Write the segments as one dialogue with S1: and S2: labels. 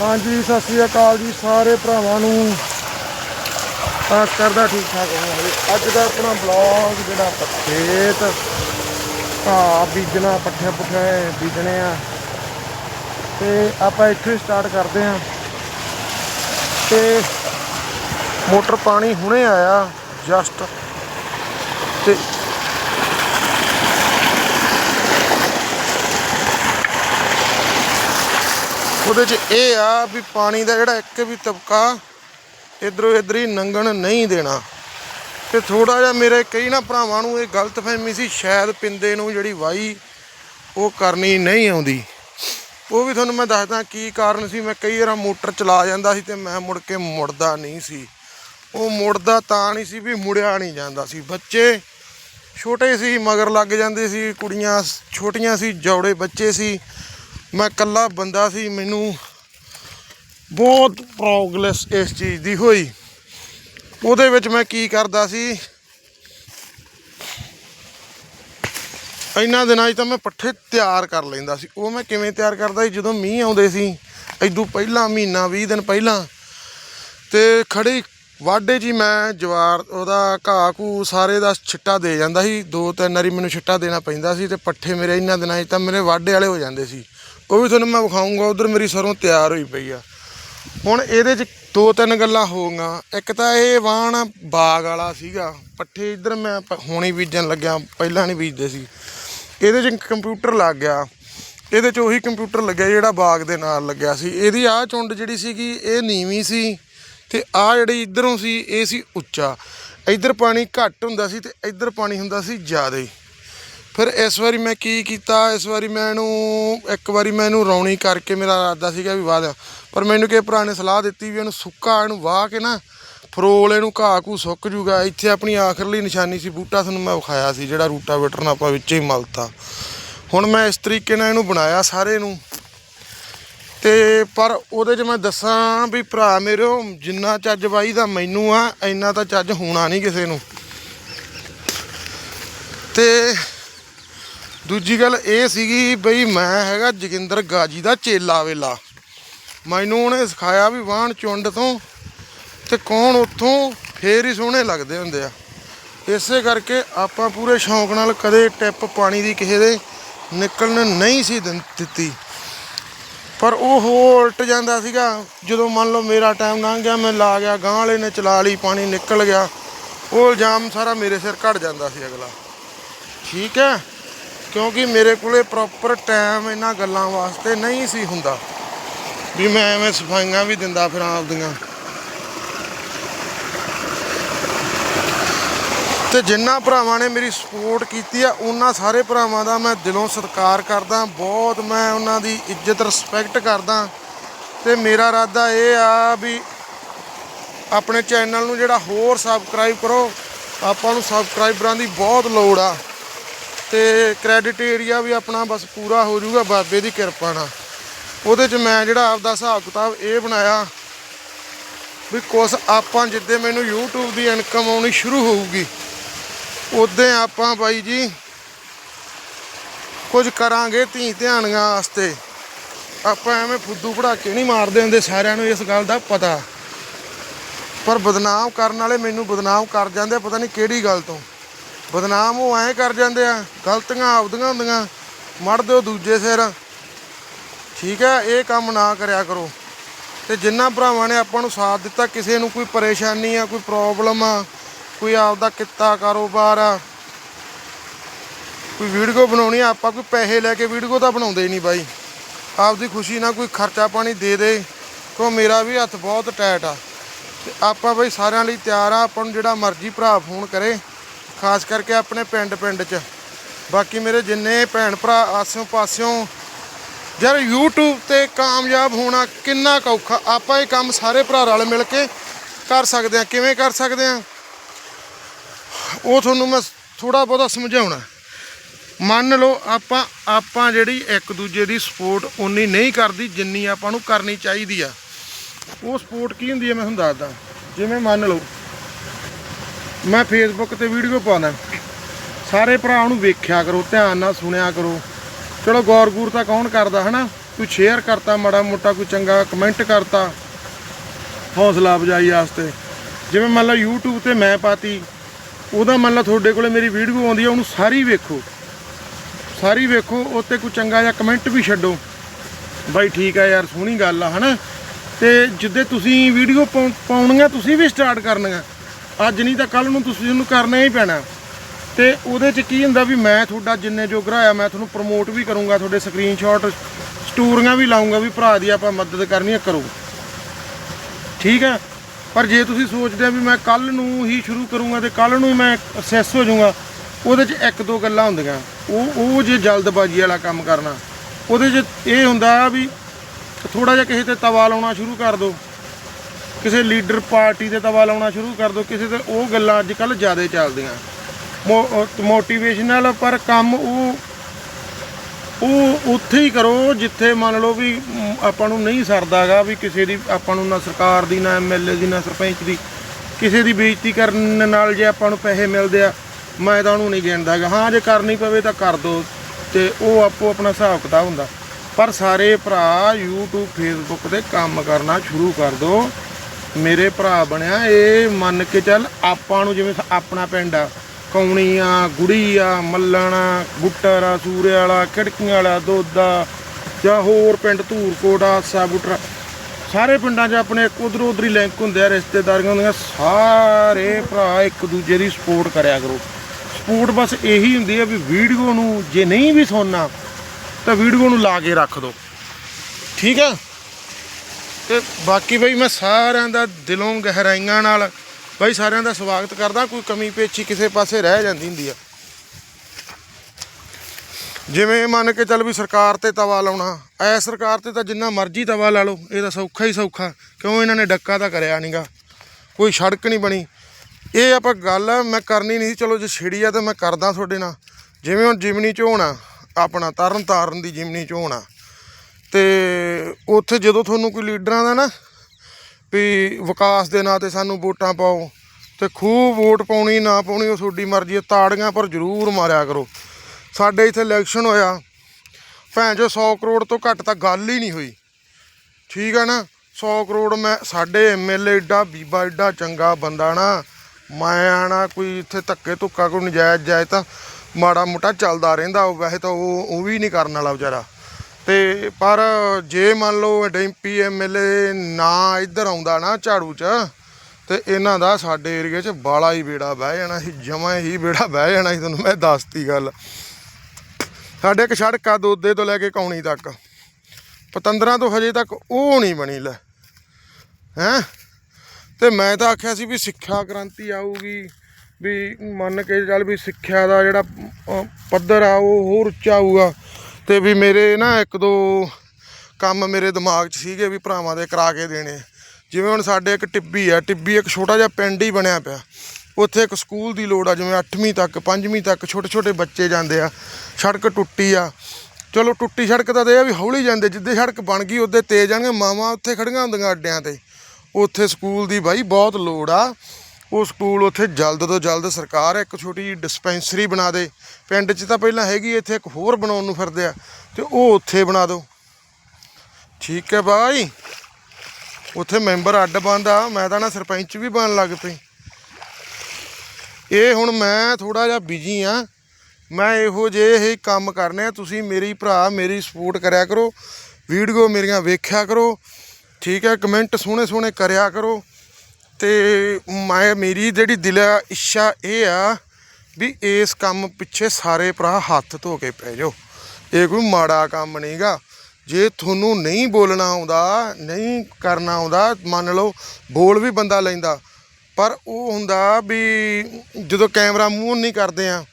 S1: ਹਾਂਜੀ, ਸਤਿ ਸ੍ਰੀ ਅਕਾਲ ਜੀ ਸਾਰੇ ਭਰਾਵਾਂ ਨੂੰ। ਆਸ ਕਰਦਾ ਠੀਕ ਠਾਕ ਹੋਵਾਂਗੇ ਅੱਜ ਦਾ ਆਪਣਾ ਬਲੌਗ ਜਿਹੜਾ ਖੇਤ, ਘਾਹ ਬੀਜਣਾ ਪੱਠੇ ਪੁੱਠੇ ਬੀਜਣੇ ਆ। ਤੇ ਆਪਾਂ ਇੱਥੇ ਹੀ ਸਟਾਰਟ ਕਰਦੇ ਆ ਤੇ ਮੋਟਰ ਪਾਣੀ ਹੁਣੇ ਆਇਆ ਜਸਟ ਤੇ ਉਹਦੇ 'ਚ ਇਹ ਆ ਵੀ ਪਾਣੀ ਦਾ ਜਿਹੜਾ ਇੱਕ ਵੀ ਤਬਕਾ ਇਧਰੋਂ ਇਧਰ ਹੀ ਨੰਗਣ ਨਹੀਂ ਦੇਣਾ। ਤੇ ਥੋੜਾ ਜਿਹਾ ਮੇਰੇ ਕਈ ਨਾ ਭਰਾਵਾਂ ਨੂੰ ਇਹ ਗਲਤਫਹਿਮੀ ਸੀ, ਸ਼ਾਇਦ ਪਿੰਦੇ ਨੂੰ ਜਿਹੜੀ ਵਾਈ ਉਹ ਕਰਨੀ ਨਹੀਂ ਆਉਂਦੀ। ਉਹ ਵੀ ਤੁਹਾਨੂੰ ਮੈਂ ਦੱਸਦਾ ਕੀ ਕਾਰਨ ਸੀ, ਮੈਂ ਕਈ ਵਾਰ ਮੋਟਰ ਚਲਾ ਜਾਂਦਾ ਸੀ ਤੇ ਮੈਂ ਮੁੜ ਕੇ ਮੁੜਦਾ ਨਹੀਂ ਸੀ। ਉਹ ਮੁੜਦਾ ਤਾਂ ਨਹੀਂ ਸੀ ਵੀ ਮੁੜਿਆ ਨਹੀਂ ਜਾਂਦਾ ਸੀ। ਬੱਚੇ ਛੋਟੇ ਸੀ, ਮਗਰ ਲੱਗ ਜਾਂਦੇ ਸੀ, ਕੁੜੀਆਂ ਛੋਟੀਆਂ ਸੀ, ਜੌੜੇ ਬੱਚੇ ਸੀ। ਮੈਂ ਇਕੱਲਾ ਬੰਦਾ ਸੀ, ਮੈਨੂੰ ਬਹੁਤ ਪ੍ਰੋਗਰੈਸ ਇਸ ਚੀਜ਼ ਦੀ ਹੋਈ। ਉਹਦੇ ਵਿੱਚ ਮੈਂ ਕੀ ਕਰਦਾ ਸੀ, ਇੰਨਾ ਦਿਨਾਂ 'ਚ ਤਾਂ ਮੈਂ ਪੱਠੇ ਤਿਆਰ ਕਰ ਲੈਂਦਾ ਸੀ। ਉਹ ਮੈਂ ਕਿਵੇਂ ਤਿਆਰ ਕਰਦਾ ਸੀ? ਜਦੋਂ ਮੀਂਹ ਆਉਂਦੇ ਸੀ ਇਦੋਂ ਪਹਿਲਾਂ ਮਹੀਨਾ 20 ਦਿਨ ਪਹਿਲਾਂ, ਤੇ ਖੜੀ ਵਾਢੇ 'ਚ ਹੀ ਮੈਂ ਜਵਾਰ, ਉਹਦਾ ਘਾਹ ਘੂ ਸਾਰੇ ਦਾ ਛਿੱਟਾ ਦੇ ਜਾਂਦਾ ਸੀ। ਦੋ ਤਿੰਨ ਵਾਰੀ ਮੈਨੂੰ ਛਿੱਟਾ ਦੇਣਾ ਪੈਂਦਾ ਸੀ ਤੇ ਪੱਠੇ ਮੇਰੇ ਇੰਨਾ ਦਿਨਾਂ 'ਚ ਤਾਂ ਮੇਰੇ ਵਾਢੇ ਵਾਲੇ ਹੋ ਜਾਂਦੇ ਸੀ। ਉਹ ਵੀ ਤੁਹਾਨੂੰ ਮੈਂ ਵਿਖਾਉਂਗਾ ਉਧਰ ਮੇਰੀ ਸਰੋਂ ਤਿਆਰ ਹੋਈ ਪਈ ਆ। ਹੁਣ ਇਹਦੇ 'ਚ ਦੋ ਤਿੰਨ ਗੱਲਾਂ ਹੋ ਇੱਕ ਤਾਂ ਇਹ ਵਾਹਣ ਬਾਗ ਵਾਲਾ ਸੀਗਾ, ਪੱਠੇ ਇੱਧਰ ਮੈਂ ਪ- ਹੁਣੀ ਬੀਜਣ ਲੱਗਿਆ, ਪਹਿਲਾਂ ਨਹੀਂ ਬੀਜਦੇ ਸੀ। ਇਹਦੇ 'ਚ ਕੰਪਿਊਟਰ ਲੱਗ ਗਿਆ। ਇਹਦੇ 'ਚ ਉਹੀ ਕੰਪਿਊਟਰ ਲੱਗਿਆ ਜਿਹੜਾ ਬਾਗ ਦੇ ਨਾਲ ਲੱਗਿਆ ਸੀ। ਇਹਦੀ ਆਹ ਚੁੰਡ ਜਿਹੜੀ ਸੀਗੀ, ਇਹ ਨੀਵੀਂ ਸੀ ਤੇ ਆ ਜਿਹੜੀ ਇਧਰੋਂ ਸੀ, ਇਹ ਸੀ ਉੱਚਾ। ਇੱਧਰ ਪਾਣੀ ਘੱਟ ਹੁੰਦਾ ਸੀ ਤੇ ਇੱਧਰ ਪਾਣੀ ਹੁੰਦਾ ਸੀ ਜ਼ਿਆਦਾ। ਫਿਰ ਇਸ ਵਾਰੀ ਮੈਂ ਕੀ ਕੀਤਾ, ਇਸ ਵਾਰੀ ਮੈਂ ਇਹਨੂੰ, ਇੱਕ ਵਾਰੀ ਮੈਂ ਇਹਨੂੰ ਰੌਣੀ ਕਰਕੇ ਮੇਰਾ ਇਰਾਦਾ ਸੀਗਾ ਵੀ ਵਾਹ ਦਿਆਂ। ਪਰ ਮੈਨੂੰ ਕਿ ਭਰਾ ਨੇ ਸਲਾਹ ਦਿੱਤੀ ਵੀ ਇਹਨੂੰ ਸੁੱਕਾ, ਇਹਨੂੰ ਵਾਹ ਕੇ ਨਾ ਫਰੋਲ ਇਹਨੂੰ ਘਾਹ ਘੂ ਸੁੱਕ ਜੂਗਾ। ਇੱਥੇ ਆਪਣੀ ਆਖਰਲੀ ਨਿਸ਼ਾਨੀ ਸੀ, ਬੂਟਾ ਤੁਹਾਨੂੰ ਮੈਂ ਵਿਖਾਇਆ ਸੀ, ਜਿਹੜਾ ਰੂਟਾਵੇਟਰ ਨਾਲ ਆਪਾਂ ਵਿੱਚ ਹੀ ਮਲਤਾ। ਹੁਣ ਮੈਂ ਇਸ ਤਰੀਕੇ ਨਾਲ ਇਹਨੂੰ ਬਣਾਇਆ ਸਾਰੇ ਨੂੰ। ਤੇ ਪਰ ਉਹਦੇ 'ਚ ਮੈਂ ਦੱਸਾਂ ਵੀ ਭਰਾ ਮੇਰੇ, ਜਿੰਨਾ ਚੱਜ ਬਾਈ ਦਾ ਮੈਨੂੰ ਆ, ਇੰਨਾ ਤਾਂ ਚੱਜ ਹੋਣਾ ਨਹੀਂ ਕਿਸੇ ਨੂੰ। ਤੇ ਦੂਜੀ ਗੱਲ ਇਹ ਸੀਗੀ ਬਈ ਮੈਂ ਹੈਗਾ ਜੋਗਿੰਦਰ ਗਾਜੀ ਦਾ ਚੇਲਾ ਵੇਲਾ। ਮੈਨੂੰ ਉਹਨੇ ਸਿਖਾਇਆ ਵੀ ਵਾਹਣ ਚੁੰਡ ਤੋਂ ਤੇ ਕੌਣ ਉੱਥੋਂ ਫੇਰ ਹੀ ਸੋਹਣੇ ਲੱਗਦੇ ਹੁੰਦੇ ਆ। ਇਸੇ ਕਰਕੇ ਆਪਾਂ ਪੂਰੇ ਸ਼ੌਂਕ ਨਾਲ ਕਦੇ ਟਿਪ ਪਾਣੀ ਦੀ ਕਿਸੇ ਦੇ ਨਿਕਲਣ ਨਹੀਂ ਸੀ ਦਿੰ- ਦਿੱਤੀ। ਪਰ ਉਹ ਉਲਟ ਜਾਂਦਾ ਸੀਗਾ, ਜਦੋਂ ਮੰਨ ਲਓ ਮੇਰਾ ਟਾਈਮ ਲੰਘ ਗਿਆ, ਮੈਂ ਲਾ ਗਿਆ ਗਾਂ ਵਾਲੇ ਨੇ ਚਲਾ ਲਈ, ਪਾਣੀ ਨਿਕਲ ਗਿਆ, ਉਹ ਇਲਜ਼ਾਮ ਸਾਰਾ ਮੇਰੇ ਸਿਰ ਘੜ ਜਾਂਦਾ ਸੀ ਅਗਲਾ। ਠੀਕ ਹੈ? ਕਿਉਂਕਿ ਮੇਰੇ ਕੋਲੇ ਪ੍ਰੋਪਰ ਟਾਈਮ ਇਹਨਾਂ ਗੱਲਾਂ ਵਾਸਤੇ ਨਹੀਂ ਸੀ ਹੁੰਦਾ। ਵੀ ਮੈਂ ਐਵੇਂ ਸਫਾਈਆਂ ਵੀ ਦਿੰਦਾ ਫਿਰ ਆਪਦੀਆਂ। ਤੇ ਜਿੰਨਾ ਭਰਾਵਾਂ ਨੇ ਮੇਰੀ ਸਪੋਰਟ ਕੀਤੀ ਆ, ਉਹਨਾਂ ਸਾਰੇ ਭਰਾਵਾਂ ਦਾ ਮੈਂ ਦਿਲੋਂ ਸਤਿਕਾਰ ਕਰਦਾ, ਬਹੁਤ ਮੈਂ ਉਹਨਾਂ ਦੀ ਇੱਜ਼ਤ ਰਿਸਪੈਕਟ ਕਰਦਾ। ਤੇ ਮੇਰਾ ਇਰਾਦਾ ਇਹ ਆ ਵੀ ਆਪਣੇ ਚੈਨਲ ਨੂੰ ਜਿਹੜਾ ਹੋਰ ਸਬਸਕ੍ਰਾਈਬ ਕਰੋ, ਆਪਾਂ ਨੂੰ ਸਬਸਕ੍ਰਾਈਬਰਾਂ ਦੀ ਬਹੁਤ ਲੋੜ ਆ। ਤੇ ਕ੍ਰੈਡਿਟ ਏਰੀਆ ਵੀ ਆਪਣਾ ਬਸ ਪੂਰਾ ਹੋ ਜਾਊਗਾ ਬਾਬੇ ਦੀ ਕਿਰਪਾ ਨਾਲ। ਉਹਦੇ 'ਚ ਮੈਂ ਜਿਹੜਾ ਆਪਦਾ ਹਿਸਾਬ ਕਿਤਾਬ ਇਹ ਬਣਾਇਆ ਵੀ ਕੁਛ ਆਪਾਂ ਜਿੱਦੇ ਮੈਨੂੰ YouTube ਦੀ ਇਨਕਮ ਆਉਣੀ ਸ਼ੁਰੂ ਹੋਊਗੀ ਉਦੋਂ ਆਪਾਂ ਬਾਈ ਜੀ ਕੁਝ ਕਰਾਂਗੇ ਧੀ ਧਿਆਨੀਆਂ ਵਾਸਤੇ। ਆਪਾਂ ਐਵੇਂ ਫੁੱਦੂ ਪੜਾਕੇ ਨਹੀਂ ਮਾਰਦੇ ਹੁੰਦੇ, ਸਾਰਿਆਂ ਨੂੰ ਇਸ ਗੱਲ ਦਾ ਪਤਾ। ਪਰ ਬਦਨਾਮ ਕਰਨ ਵਾਲੇ ਮੈਨੂੰ ਬਦਨਾਮ ਕਰ ਜਾਂਦੇ ਪਤਾ ਨਹੀਂ ਕਿਹੜੀ ਗੱਲ ਤੋਂ। ਬਦਨਾਮ ਉਹ ਐਂ ਕਰ ਜਾਂਦੇ ਆ, ਗਲਤੀਆਂ ਆਪਦੀਆਂ ਹੁੰਦੀਆਂ, ਮੜ ਦਿਓ ਦੂਜੇ ਸਿਰ। ਠੀਕ ਹੈ ਇਹ ਕੰਮ ਨਾ ਕਰਿਆ ਕਰੋ। ਤੇ ਜਿੰਨਾ ਭਰਾਵਾਂ ਨੇ ਆਪਾਂ ਨੂੰ ਸਾਥ ਦਿੱਤਾ, ਕਿਸੇ ਨੂੰ ਕੋਈ ਪਰੇਸ਼ਾਨੀ ਆ, ਕੋਈ ਪ੍ਰੋਬਲਮ ਆ, ਕੋਈ ਆਪਦਾ ਕਿੱਤਾ ਕਾਰੋਬਾਰ ਆ, ਕੋਈ ਵੀਡੀਓ ਬਣਾਉਣੀ ਆ, ਆਪਾਂ ਕੋਈ ਪੈਸੇ ਲੈ ਕੇ ਵੀਡੀਓ ਤਾਂ ਬਣਾਉਂਦੇ ਹੀ ਨਹੀਂ ਬਾਈ। ਆਪਦੀ ਖੁਸ਼ੀ ਨਾਲ ਕੋਈ ਖਰਚਾ ਪਾਣੀ ਦੇ ਦੇ, ਕਿਉਂ ਮੇਰਾ ਵੀ ਹੱਥ ਬਹੁਤ ਟਾਈਟ ਆ। ਤੇ ਆਪਾਂ ਬਈ ਸਾਰਿਆਂ ਲਈ ਤਿਆਰ ਆ, ਆਪਾਂ ਨੂੰ ਜਿਹੜਾ ਮਰਜ਼ੀ ਭਰਾ ਫੋਨ ਕਰੇ। ਖਾਸ ਕਰਕੇ ਆਪਣੇ ਪਿੰਡ ਪਿੰਡ 'ਚ। ਬਾਕੀ ਮੇਰੇ ਜਿੰਨੇ ਭੈਣ ਭਰਾ ਆਸਿਓਂ ਪਾਸਿਓਂ, ਯਾਰ YouTube ਤੇ ਕਾਮਯਾਬ ਹੋਣਾ ਕਿੰਨਾ ਕੁ ਔਖਾ ਆਪਾਂ ਇਹ ਕੰਮ ਸਾਰੇ ਭਰਾ ਰਲ ਮਿਲ ਕੇ ਕਰ ਸਕਦੇ ਆ ਕਿਵੇਂ ਕਰ ਸਕਦੇ ਆ ਉਹ ਤੁਹਾਨੂੰ ਮੈਂ ਥੋੜਾ ਬਹੁਤਾ ਸਮਝਾਉਣਾ। ਮੰਨ ਲਓ ਆਪਾਂ ਆਪਾਂ ਜਿਹੜੀ ਇੱਕ ਦੂਜੇ ਦੀ ਸਪੋਰਟ ਉਨੀ ਨਹੀਂ ਕਰਦੀ ਜਿੰਨੀ ਆਪਾਂ ਨੂੰ ਕਰਨੀ ਚਾਹੀਦੀ ਆ। ਉਹ ਸਪੋਰਟ ਕੀ ਹੁੰਦੀ ਹੈ ਮੈਂ ਤੁਹਾਨੂੰ ਦੱਸਦਾ। ਜਿਵੇਂ ਮੰਨ ਲਓ ਮੈਂ ਫੇਸਬੁੱਕ ਤੇ ਵੀਡੀਓ ਪਾਉਣਾ ਸਾਰੇ ਭਰਾ ਨੂੰ ਵੇਖਿਆ ਕਰੋ, ਧਿਆਨ ਨਾਲ ਸੁਣਿਆ ਕਰੋ। ਚਲੋ ਗੌਰ ਗੂਰ ਤਾਂ ਕੌਣ ਕਰਦਾ, ਹਨਾ? ਕੋਈ ਸ਼ੇਅਰ ਕਰਤਾ, ਮਾੜਾ ਮੋਟਾ ਕੋਈ ਚੰਗਾ ਕਮੈਂਟ ਕਰਤਾ, ਹੌਸਲਾ ਅਫਜਾਈ ਵਾਸਤੇ। ਜਿਵੇਂ ਮੰਨ ਲਓ YouTube ਤੇ ਮੈਂ ਪਾਤੀ, ਉਹਦਾ ਮੰਨ ਲਓ ਤੁਹਾਡੇ ਕੋਲੇ ਮੇਰੀ ਵੀਡੀਓ ਆਉਂਦੀ ਆ, ਉਹਨੂੰ ਸਾਰੀ ਵੇਖੋ। ਸਾਰੀ ਵੇਖੋ, ਉੱਤੇ ਕੋਈ ਚੰਗਾ ਜਿਹਾ ਕਮੈਂਟ ਵੀ ਛੱਡੋ। ਬਾਈ ਠੀਕ ਆ ਯਾਰ, ਸੋਹਣੀ ਗੱਲ ਆ, ਹਨਾ? ਤੇ ਜਿੱਦੇ ਤੁਸੀਂ ਵੀਡੀਓ ਪਾਉਣੀਆਂ, ਤੁਸੀਂ ਵੀ ਸਟਾਰਟ ਕਰਨੀਆਂ। ਅੱਜ ਨਹੀਂ ਤਾਂ ਕੱਲ ਨੂੰ ਤੁਸੀਂ ਉਹਨੂੰ ਕਰਨਾ ਹੀ ਪੈਣਾ। ਤੇ ਉਹਦੇ ਚ ਕੀ ਹੁੰਦਾ ਵੀ ਮੈਂ ਤੁਹਾਡਾ ਜਿੰਨੇ ਜੋਗਰਾ ਆ, ਮੈਂ ਤੁਹਾਨੂੰ ਪ੍ਰਮੋਟ ਵੀ ਕਰੂੰਗਾ, ਤੁਹਾਡੇ ਸਕਰੀਨਸ਼ਾਟ ਸਟੋਰੀਆਂ ਵੀ ਲਾਉਂਗਾ ਵੀ ਭਰਾ ਦੀ ਆਪਾਂ ਮਦਦ ਕਰਨੀ ਆ, ਕਰੋ। ਠੀਕ ਹੈ? ਪਰ ਜੇ ਤੁਸੀਂ ਸੋਚਦੇ ਆ ਵੀ ਮੈਂ ਕੱਲ ਨੂੰ ਹੀ ਸ਼ੁਰੂ ਕਰੂੰਗਾ ਤੇ ਕੱਲ ਨੂੰ ਮੈਂ ਅਸੈਸ ਹੋ ਜਾਊਂਗਾ, ਉਹਦੇ 'ਚ ਇੱਕ ਦੋ ਗੱਲਾਂ ਹੁੰਦੀਆਂ। ਉਹ ਉਹ ਜੇ ਜਲਦਬਾਜ਼ੀ ਵਾਲਾ ਕੰਮ ਕਰਨਾ, ਉਹਦੇ 'ਚ ਇਹ ਹੁੰਦਾ ਵੀ ਥੋੜਾ ਜਿਹਾ ਕਿਸੇ ਤੇ ਤਵਾ ਲਾਉਣਾ ਸ਼ੁਰੂ ਕਰ ਦਿਓ। ਕਿਸੇ ਲੀਡਰ ਪਾਰਟੀ ਤੇ ਤਵਾ ਲਾਉਣਾ ਸ਼ੁਰੂ ਕਰ ਦਿਓ ਕਿਸੇ ਤੇ ਉਹ ਗੱਲਾਂ ਅੱਜ ਕੱਲ ਜ਼ਿਆਦਾ ਚੱਲਦੀਆਂ। ਮੋਟੀਵੇਸ਼ਨਲ ਪਰ ਕੰਮ ਉਹ ਉਹ ਉੱਥੇ ਹੀ ਕਰੋ ਜਿੱਥੇ ਮੰਨ ਲਓ ਵੀ ਆਪਾਂ ਨੂੰ ਨਹੀਂ ਸਰਦਾਗਾ ਵੀ ਕਿਸੇ ਦੀ, ਆਪਾਂ ਨੂੰ ਨਾ ਸਰਕਾਰ ਦੀ, ਨਾ ਐਮਐਲਏ ਦੀ, ਨਾ ਸਰਪੰਚ ਦੀ। ਕਿਸੇ ਦੀ ਬੇਇੱਜ਼ਤੀ ਕਰਨ ਨਾਲ ਜੇ ਆਪਾਂ ਨੂੰ ਪੈਸੇ ਮਿਲਦੇ ਆ, ਮੈਂ ਤਾਂ ਉਹਨੂੰ ਨਹੀਂ ਗਿਣਦਾਗਾ ਹਾਂ, ਜੇ ਕਰਨੀ ਪਵੇ ਤਾਂ ਕਰ ਦੋ, ਤੇ ਉਹ ਆਪੋ ਆਪਣਾ ਹਿਸਾਬ ਕਿਤਾਬ ਹੁੰਦਾ। ਪਰ ਸਾਰੇ ਭਰਾ YouTube, Facebook ਤੇ ਕੰਮ ਕਰਨਾ ਸ਼ੁਰੂ ਕਰ ਦੋ। ਮੇਰੇ ਭਰਾ ਬਣਿਆ, ਇਹ ਮੰਨ ਕੇ ਚੱਲ ਆਪਾਂ ਨੂੰ ਜਿਵੇਂ ਆਪਣਾ ਪਿੰਡ ਆ। ਕੌਣੀ ਆ ਗੁੜੀ ਆ ਮੱਲਣ ਆ ਗੁੱਟਰ ਆ ਸੂਰੇ ਵਾਲਾ ਖਿੜਕੀਆਂ ਵਾਲਾ, ਦੋਦਾ ਜਾਂ ਹੋਰ ਪਿੰਡ ਧੂਰਕੋਟ, ਆਸਾ, ਬੁੱਟਰ। ਸਾਰੇ ਪਿੰਡਾਂ 'ਚ ਆਪਣੇ ਉਧਰ ਉਧਰ ਹੀ ਲਿੰਕ ਹੁੰਦੇ ਆ, ਰਿਸ਼ਤੇਦਾਰੀਆਂ ਹੁੰਦੀਆਂ। ਸਾਰੇ ਭਰਾ ਇੱਕ ਦੂਜੇ ਦੀ ਸਪੋਰਟ ਕਰਿਆ ਕਰੋ। ਸਪੋਰਟ ਬਸ ਇਹੀ ਹੁੰਦੀ ਆ ਵੀ ਵੀਡੀਓ ਨੂੰ ਜੇ ਨਹੀਂ ਵੀ ਸੁਣਨਾ, ਤਾਂ ਵੀਡੀਓ ਨੂੰ ਲਾ ਕੇ ਰੱਖ ਦਿਓ ਠੀਕ ਆ? ਤੇ ਬਾਕੀ ਬਈ ਮੈਂ ਸਾਰਿਆਂ ਦਾ ਦਿਲੋਂ ਗਹਿਰਾਈਆਂ ਨਾਲ ਬਈ ਸਾਰਿਆਂ ਦਾ ਸਵਾਗਤ ਕਰਦਾ, ਕੋਈ ਕਮੀ ਪੇਚੀ ਕਿਸੇ ਪਾਸੇ ਰਹਿ ਜਾਂਦੀ ਹੁੰਦੀ ਆ। ਜਿਵੇਂ ਮੰਨ ਕੇ ਚੱਲ ਵੀ ਸਰਕਾਰ ਤੇ ਤਵਾ ਲਾਉਣਾ ਐ ਸਰਕਾਰ ਤੇ ਤਾਂ ਜਿੰਨਾ ਮਰਜ਼ੀ ਤਵਾ ਲਾ ਲਓ, ਇਹ ਤਾਂ ਸੌਖਾ ਹੀ ਸੌਖਾ, ਕਿਉਂ ਇਹਨਾਂ ਨੇ ਡੱਕਾ ਤਾਂ ਕਰਿਆ ਨਹੀਂਗਾ ਕੋਈ ਸੜਕ ਨਹੀਂ ਬਣੀ। ਇਹ ਆਪਾਂ ਗੱਲ ਮੈਂ ਕਰਨੀ ਨਹੀਂ ਸੀ, ਚਲੋ ਜੇ ਛਿੜੀ ਆ ਤਾਂ ਮੈਂ ਕਰਦਾ ਤੁਹਾਡੇ ਨਾਲ। ਜਿਵੇਂ ਹੁਣ ਜਿਮਨੀ ਝੋਣਾ, ਆਪਣਾ ਤਰਨ ਤਾਰਨ ਦੀ ਜਿਮਨੀ ਝੋਣਾ, ਤੇ ਉੱਥੇ ਜਦੋਂ ਤੁਹਾਨੂੰ ਕੋਈ ਲੀਡਰਾਂ ਦਾ ਨਾ ਵੀ ਵਿਕਾਸ ਦੇ ਨਾਂ ਤੇ ਸਾਨੂੰ ਵੋਟਾਂ ਪਾਓ ਤੇ ਖੂਬ ਵੋਟ ਪਾਉਣੀ, ਨਾ ਪਾਉਣੀ, ਉਹ ਤੁਹਾਡੀ ਮਰਜ਼ੀ ਹੈ, ਤਾੜੀਆਂ ਪਰ ਜ਼ਰੂਰ ਮਾਰਿਆ ਕਰੋ। ਸਾਡੇ ਇੱਥੇ ਇਲੈਕਸ਼ਨ ਹੋਇਆ, ਭੈਣ ਜੋ 100 ਕਰੋੜ ਤੋਂ ਘੱਟ ਤਾਂ ਗੱਲ ਹੀ ਨਹੀਂ ਹੋਈ। ਠੀਕ ਹੈ ਨਾ? 100 ਕਰੋੜ ਮੈਂ, ਸਾਡੇ ਐਮਐਲਏ ਏਡਾ, ਬੀਬਾ ਏਡਾ ਚੰਗਾ ਬੰਦਾ ਨਾ, ਮੈਂ ਆਣਾ, ਕੋਈ ਇੱਥੇ ਧੱਕੇ ਧੁੱਕਾ, ਕੋਈ ਨਜਾਇਜ਼ ਜਾਇ ਤਾਂ ਮਾੜਾ ਮੋਟਾ ਚੱਲਦਾ ਰਹਿੰਦਾ, ਉਹ ਵੈਸੇ ਤਾਂ ਉਹ ਉਹ ਵੀ ਨਹੀਂ ਕਰਨ ਵਾਲਾ ਵਿਚਾਰਾ। ਤੇ ਪਰ ਜੇ ਮੰਨ ਲਓ ਡੈਂਪੀ ਐਮਐਲਏ ਨਾ ਇੱਧਰ ਆਉਂਦਾ ਨਾ ਝਾੜੂ 'ਚ, ਤੇ ਇਹਨਾਂ ਦਾ ਸਾਡੇ ਏਰੀਏ 'ਚ ਬਾਲਾ ਹੀ ਬੇੜਾ ਬਹਿ ਜਾਣਾ ਸੀ, ਜਮਾਂ ਹੀ ਬੇੜਾ ਬਹਿ ਜਾਣਾ ਸੀ ਤੁਹਾਨੂੰ ਮੈਂ ਦੱਸਤੀ ਗੱਲ। ਸਾਡੇ ਇੱਕ ਸੜਕ ਆ ਦੋਦੇ ਤੋਂ ਲੈ ਕੇ ਕੌਣੀ ਤੱਕ। ਪਤੰਦਰਾਂ ਤੋਂ ਹਜੇ ਤੱਕ ਉਹ ਨਹੀਂ ਬਣੀ ਲੈ। ਹੈਂ? ਤੇ ਮੈਂ ਤਾਂ ਆਖਿਆ ਸੀ ਵੀ ਸਿੱਖਿਆ ਕ੍ਰਾਂਤੀ ਆਊਗੀ, ਵੀ ਮੰਨ ਕੇ ਚੱਲ ਵੀ ਸਿੱਖਿਆ ਦਾ ਜਿਹੜਾ ਪੱਧਰ ਆ, ਉਹ ਹੋਰ ਉੱਚਾ ਆਊਗਾ। ਤੇ ਵੀ ਮੇਰੇ ਨਾ ਇੱਕ ਦੋ ਕੰਮ ਮੇਰੇ ਦਿਮਾਗ 'ਚ ਸੀਗੇ ਵੀ ਭਰਾਵਾਂ ਦੇ ਕਰਾ ਕੇ ਦੇਣੇ। ਜਿਵੇਂ ਹੁਣ ਸਾਡੇ ਇੱਕ ਟਿੱਬੀ ਆ, ਟਿੱਬੀ ਇੱਕ ਛੋਟਾ ਜਿਹਾ ਪਿੰਡ ਹੀ ਬਣਿਆ ਪਿਆ। ਉੱਥੇ ਇੱਕ ਸਕੂਲ ਦੀ ਲੋੜ ਆ, ਜਿਵੇਂ 8ਵੀਂ ਤੱਕ 5ਵੀਂ ਤੱਕ ਛੋਟੇ ਛੋਟੇ ਬੱਚੇ ਜਾਂਦੇ ਆ। ਸੜਕ ਟੁੱਟੀ ਆ। ਚਲੋ ਟੁੱਟੀ ਸੜਕ ਤਾਂ ਦੇ ਆ ਵੀ ਹੌਲੀ ਜਾਂਦੇ, ਜਿੱਦੇ ਸੜਕ ਬਣ ਗਈ ਉਹਦੇ ਤੇਜ਼ ਜਾਣਗੇ, ਮਾਵਾਂ ਉੱਥੇ ਖੜੀਆਂ ਹੁੰਦੀਆਂ ਅੱਡਿਆਂ ਤੇ। ਉੱਥੇ ਸਕੂਲ ਦੀ ਬਾਈ ਬਹੁਤ ਲੋੜ ਆ। ਉਹ ਸਕੂਲ ਉੱਥੇ ਜਲਦ ਤੋਂ ਜਲਦ ਸਰਕਾਰ ਇੱਕ ਛੋਟੀ ਜਿਹੀ ਡਿਸਪੈਂਸਰੀ ਬਣਾ ਦੇ। ਪਿੰਡ 'ਚ ਤਾਂ ਪਹਿਲਾਂ ਹੈਗੀ ਇੱਥੇ ਇੱਕ ਹੋਰ ਬਣਾਉਣ ਨੂੰ ਫਿਰਦੇ ਆ, ਤੇ ਉਹ ਉੱਥੇ ਬਣਾ ਦਿਓ ਠੀਕ ਹੈ ਬਾਈ। ਉੱਥੇ ਮੈਂਬਰ ਅੱਡ ਬੰਦਾ ਮੈਂ ਤਾਂ ਨਾ ਸਰਪੰਚ ਵੀ ਬਣ ਲੱਗ ਪਈ। ਇਹ ਹੁਣ ਮੈਂ ਥੋੜਾ ਜਿਹਾ ਬਿਜ਼ੀ ਆ। ਮੈਂ ਇਹੋ ਜਿਹੇ ਹੀ ਕੰਮ ਕਰਨੇ ਆ, ਤੁਸੀਂ ਮੇਰੀ ਭਰਾ, ਮੇਰੀ ਸਪੋਰਟ ਕਰਿਆ ਕਰੋ। ਵੀਡੀਓ ਮੇਰੀਆਂ ਵੇਖਿਆ ਕਰੋ। ਠੀਕ ਹੈ, ਕਮੈਂਟ ਸੋਹਣੇ ਸੋਹਣੇ ਕਰਿਆ ਕਰੋ। ਤੇ ਮੈਂ ਮੇਰੀ ਜਿਹੜੀ ਦਿਲ ਆ, ਇੱਛਾ ਇਹ ਆ ਵੀ ਇਸ ਕੰਮ ਪਿੱਛੇ ਸਾਰੇ ਭਰਾ ਹੱਥ ਧੋ ਕੇ ਪੈ ਜਾਓ। ਇਹ ਕੋਈ ਮਾੜਾ ਕੰਮ ਨਹੀਂਗਾ। ਜੇ ਤੁਹਾਨੂੰ ਨਹੀਂ ਬੋਲਣਾ ਆਉਂਦਾ, ਨਹੀਂ ਕਰਨਾ ਆਉਂਦਾ, ਮੰਨ ਲਓ ਬੋਲ ਵੀ ਬੰਦਾ ਲੈਂਦਾ, ਪਰ ਉਹ ਹੁੰਦਾ ਵੀ ਜਦੋਂ ਕੈਮਰਾ ਮੂੰਹ ਨਹੀਂ ਕਰਦੇ ਆ,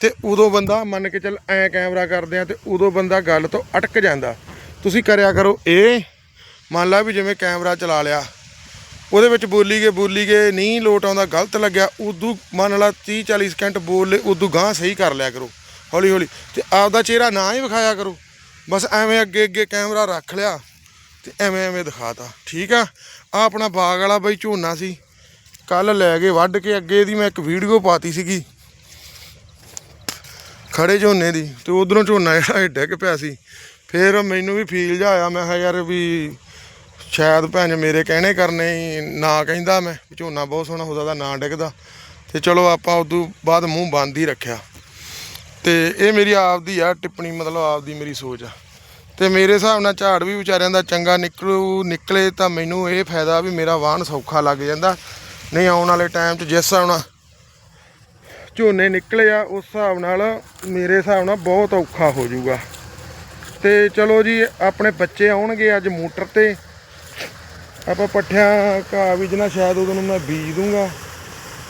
S1: ਤੇ ਉਦੋਂ ਬੰਦਾ ਮੰਨ ਕੇ ਚੱਲ ਐ ਕੈਮਰਾ ਕਰਦੇ ਆ ਤੇ ਉਦੋਂ ਬੰਦਾ ਗੱਲ ਤੋਂ ਅਟਕ ਜਾਂਦਾ। ਤੁਸੀਂ ਕਰਿਆ ਕਰੋ ਇਹ। ਮੰਨ ਲਾ ਵੀ ਜਿਵੇਂ ਕੈਮਰਾ ਚਲਾ ਲਿਆ। ਉਹਦੇ ਵਿੱਚ ਬੋਲੀ ਗਏ ਬੋਲੀ ਗਏ, ਨਹੀਂ ਲੋਟ ਆਉਂਦਾ, ਗਲਤ ਲੱਗਿਆ ਉਦੋਂ ਮੰਨ ਲਾ 30 40 ਸਕਿੰਟ ਬੋਲ ਲੇ ਉਦੋਂ ਗਾਂ ਸਹੀ ਕਰ ਲਿਆ ਕਰੋ, ਹੌਲੀ ਹੌਲੀ, ਤੇ ਆਪਦਾ ਚਿਹਰਾ ਨਾ ਹੀ ਵਿਖਾਇਆ ਕਰੋ, ਬਸ ਐਵੇਂ ਅੱਗੇ ਅੱਗੇ ਕੈਮਰਾ ਰੱਖ ਲਿਆ, ਤੇ ਐਵੇਂ ਐਵੇਂ ਦਿਖਾਤਾ, ਠੀਕ ਆ? ਆ ਆਪਣਾ ਬਾਗ ਵਾਲਾ ਬਈ ਝੋਨਾ ਸੀ, ਕੱਲ ਲੈ ਕੇ ਵੱਢ ਕੇ ਅੱਗੇ ਦੀ ਮੈਂ ਇੱਕ ਵੀਡੀਓ ਪਾਤੀ ਸੀਗੀ, ਖੜੇ ਝੋਨੇ ਦੀ, ਤੇ ਉਧਰੋਂ ਝੋਨਾ ਜਿਹੜਾ ਇਹ ਡਿੱਗ ਪਿਆ ਸੀ, ਫਿਰ ਮੈਨੂੰ ਵੀ ਫੀਲ ਜਿਹਾ ਆਇਆ, ਮੈਂ ਕਿਹਾ ਯਾਰ ਵੀ ਸ਼ਾਇਦ ਭੈਣ ਮੇਰੇ ਕਹਿਣੇ ਕਰਨੇ ਹੀ ਨਾ ਕਹਿੰਦਾ ਮੈਂ, ਝੋਨਾ ਬਹੁਤ ਸੋਹਣਾ ਹੁੰਦਾ ਦਾ ਨਾਂ ਡਿੱਗਦਾ। ਤੇ ਚਲੋ ਆਪਾਂ ਉਦੋਂ ਬਾਅਦ ਮੂੰਹ ਬੰਦ ਹੀ ਰੱਖਿਆ। ਤੇ ਇਹ ਮੇਰੀ ਆਪਦੀ ਆ, ਟਿੱਪਣੀ ਮਤਲਬ ਆਪਦੀ ਮੇਰੀ ਸੋਚ ਆ। ਤੇ ਮੇਰੇ ਹਿਸਾਬ ਨਾਲ ਝਾੜ ਵੀ ਵਿਚਾਰਿਆਂ ਦਾ ਚੰਗਾ ਨਿਕਲੂ, ਨਿਕਲੇ ਤਾਂ ਮੈਨੂੰ ਇਹ ਫਾਇਦਾ ਵੀ ਮੇਰਾ ਵਾਹਨ ਸੌਖਾ ਲੱਗ ਜਾਂਦਾ। ਨਹੀਂ ਆਉਣ ਵਾਲੇ ਟਾਈਮ 'ਚ ਜਿਸ ਹਿਸਾਬ ਨਾਲ ਝੋਨੇ ਨਿਕਲੇ ਆ, ਉਸ ਹਿਸਾਬ ਨਾਲ ਮੇਰੇ ਹਿਸਾਬ ਨਾਲ ਬਹੁਤ ਔਖਾ ਹੋ ਜਾਊਗਾ। ਤੇ ਚਲੋ ਜੀ, ਆਪਣੇ ਬੱਚੇ ਆਉਣਗੇ ਅੱਜ ਮੋਟਰ ਤੇ। ਆਪਾਂ ਪੱਠਿਆਂ ਘਾਹ ਬੀਜਣਾ ਸ਼ਾਇਦ ਉਦੋਂ ਨੂੰ ਮੈਂ ਬੀਜ ਦੂੰਗਾ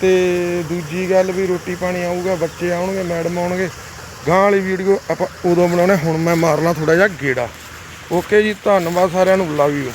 S1: ਤੇ ਦੂਜੀ ਗੱਲ ਵੀ ਰੋਟੀ ਪਾਣੀ ਆਊਗਾ, ਬੱਚੇ ਆਉਣਗੇ, ਮੈਡਮ ਆਉਣਗੇ। ਗਾਂ ਵਾਲੀ ਵੀਡੀਓ ਆਪਾਂ ਉਦੋਂ ਬਣਾਉਣੇ, ਹੁਣ ਮੈਂ ਮਾਰਨਾ ਲਾਂ ਥੋੜਾ ਜਿਹਾ ਗੇੜਾ। ਓਕੇ ਜੀ, ਧੰਨਵਾਦ ਸਾਰਿਆਂ ਨੂੰ ਲਵ ਯੂ